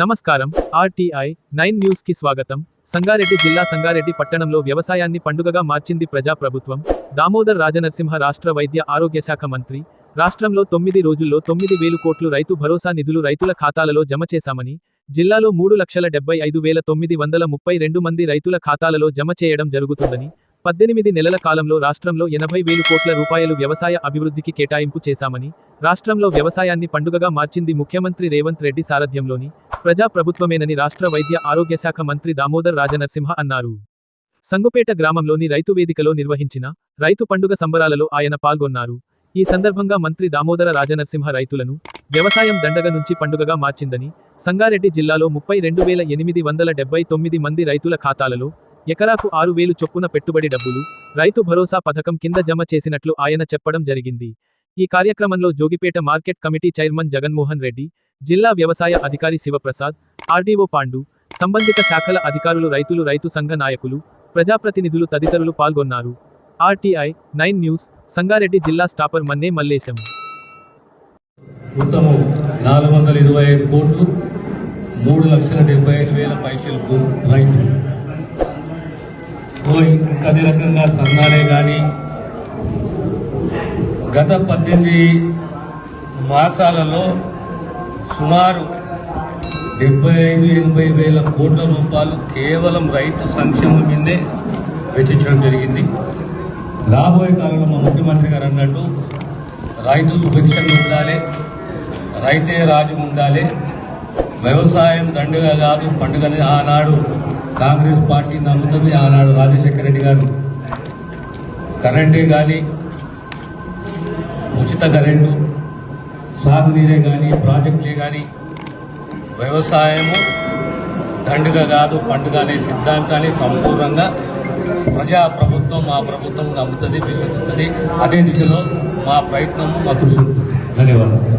నమస్కారం. RTI nine న్యూస్కి స్వాగతం. సంగారెడ్డి జిల్లా సంగారెడ్డి పట్టణంలో వ్యవసాయాన్ని పండుగగా మార్చింది ప్రజాప్రభుత్వం. దామోదర్ రాజనరసింహ రాష్ట్ర వైద్య ఆరోగ్య శాఖ మంత్రి. రాష్ట్రంలో తొమ్మిది రోజుల్లో తొమ్మిది వేలు కోట్లు రైతు భరోసా నిధులు రైతుల ఖాతాలలో జమ చేశామని జిల్లాలో మూడు లక్షల డెబ్బై ఐదు వేల తొమ్మిది వందల ముప్పై రెండు మంది రైతుల ఖాతాలలో జమ చేయడం జరుగుతుందని పద్దెనిమిది నెలల కాలంలో రాష్ట్రంలో ఎనభై వేలు కోట్ల రూపాయలు వ్యవసాయ అభివృద్ధికి కేటాయింపు చేశామని రాష్ట్రంలో వ్యవసాయాన్ని పండుగగా మార్చింది ముఖ్యమంత్రి రేవంత్ రెడ్డి సారథ్యంలోని ప్రజా ప్రభుత్వమేనని రాష్ట్ర వైద్య ఆరోగ్య శాఖ మంత్రి దామోదర్ రాజనరసింహ అన్నారు. సంగుపేట గ్రామంలోని రైతు వేదికలో నిర్వహించిన రైతు పండుగ సంబరాలలో ఆయన పాల్గొన్నారు. ఈ సందర్భంగా మంత్రి దామోదర రాజనరసింహ రైతులను వ్యవసాయం దండగ నుంచి పండుగగా మార్చిందని సంగారెడ్డి జిల్లాలో ముప్పై రెండు వేల ఎనిమిది వందల డెబ్బై తొమ్మిది మంది రైతుల ఖాతాలలో ఎకరాకు ఆరు వేలు చొప్పున పెట్టుబడి డబ్బులు రైతు భరోసా పథకం కింద జమ చేసినట్లు ఆయన చెప్పడం జరిగింది. ఈ కార్యక్రమంలో Jogipet market committee chairman Jaganmohan Reddy జిల్లా వ్యవసాయ అధికారి శివప్రసాద్ ఆర్డీఓ పాండు సంబంధిత శాఖల అధికారులు రైతులు రైతు సంఘ నాయకులు ప్రజాప్రతినిధులు తదితరులు పాల్గొన్నారు. ఆర్టీఐ నైన్ న్యూస్ సంగారెడ్డి జిల్లా స్టాపర్ మన్నే మల్లేశం. మొత్తము నాలుగు వందల ఇరవై ఐదు కోట్లు మూడు లక్షల డెబ్బై ఐదు వేల పైసలకు రైతులు. అదే రకంగా సన్నాలే కానీ గత పద్దెనిమిది మాసాలలో సుమారు డెబ్బై ఐదు ఎనభై వేల కోట్ల రూపాయలు కేవలం రైతు సంక్షేమం మీదే వెచ్చించడం జరిగింది. రాబోయే కాలంలో మా ముఖ్యమంత్రి గారు అన్నట్టు రైతు సుభిక్షంగా ఉండాలి రైతే రాజు ఉండాలి వ్యవసాయం దండుగా కాదు పండుగని ఆనాడు కాంగ్రెస్ పార్టీ నమ్ముతుంది ఆనాడు రాజశేఖర రెడ్డి గారు. కరెంటే కానీ ఉచిత కరెంటు సాగునీరే కానీ ప్రాజెక్టులే కానీ వ్యవసాయము దండుగ కాదు పండుగ అనే సిద్ధాంతాన్ని సంపూర్ణంగా ప్రజా ప్రభుత్వం మా ప్రభుత్వం నమ్ముతుంది విశ్వసిస్తుంది. అదే దిశలో మా ప్రయత్నము మా కృషి ఉంటుంది. ధన్యవాదాలు.